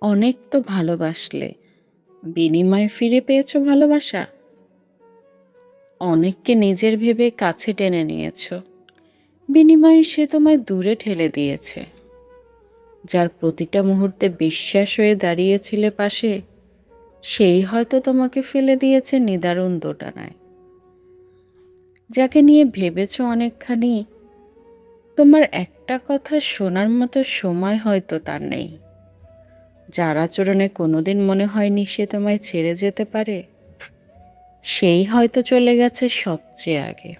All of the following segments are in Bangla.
অনেক তো ভালোবাসলে। বিনিময়ে ফিরে পেয়েছ ভালোবাসা? অনেককে নিজের ভেবে কাছে টেনে নিয়েছো। বিনিময়ে সে তোমায় দূরে ঠেলে দিয়েছে। যার প্রতিটা মুহূর্তে বিশ্বাস হয়ে দাঁড়িয়েছিলে পাশে, সেই হয়তো তোমাকে ফেলে দিয়েছে নিদারুণ দোটানায়। যাকে নিয়ে ভেবেছ অনেকখানি, তোমার একটা কথা শোনার মতো সময় হয়তো তার নেই। যার আচরণে কোনোদিন মনে হয়নি সে তোমায় ছেড়ে যেতে পারে, সেই হয়তো চলে গেছে সবচেয়ে আগে।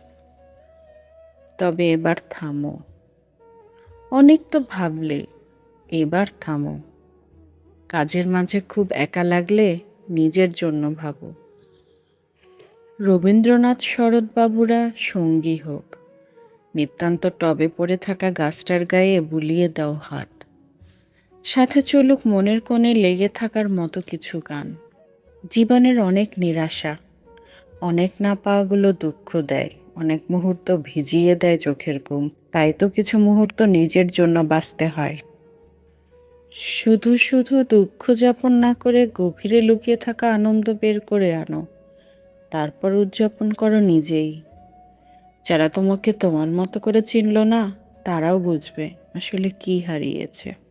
তবে এবার থামো। অনেক তো ভাবলে, এবার থামো। কাজের মাঝে খুব একা লাগলে নিজের জন্য ভাবো। রবীন্দ্রনাথ শরৎবাবুরা সঙ্গী হোক, নিতান্ত টবে পড়ে থাকা গাছটার গায়ে বুলিয়ে দাও হাত। সাথে চলুক মনের কোণে লেগে থাকার মতো কিছু গান। জীবনের অনেক নিরাশা, অনেক না পাওয়াগুলো দুঃখ দেয়, অনেক মুহূর্ত ভিজিয়ে দেয় চোখের ঘুম। তাই তো কিছু মুহূর্ত নিজের জন্য বাঁচতে হয়। শুধু শুধু দুঃখ যাপন না করে গভীরে লুকিয়ে থাকা আনন্দ বের করে আনো। তারপর উদযাপন করো নিজেই। যারা তোমাকে তোমার মতো করে চিনল না, তারাও বুঝবে আসলে কি হারিয়েছে।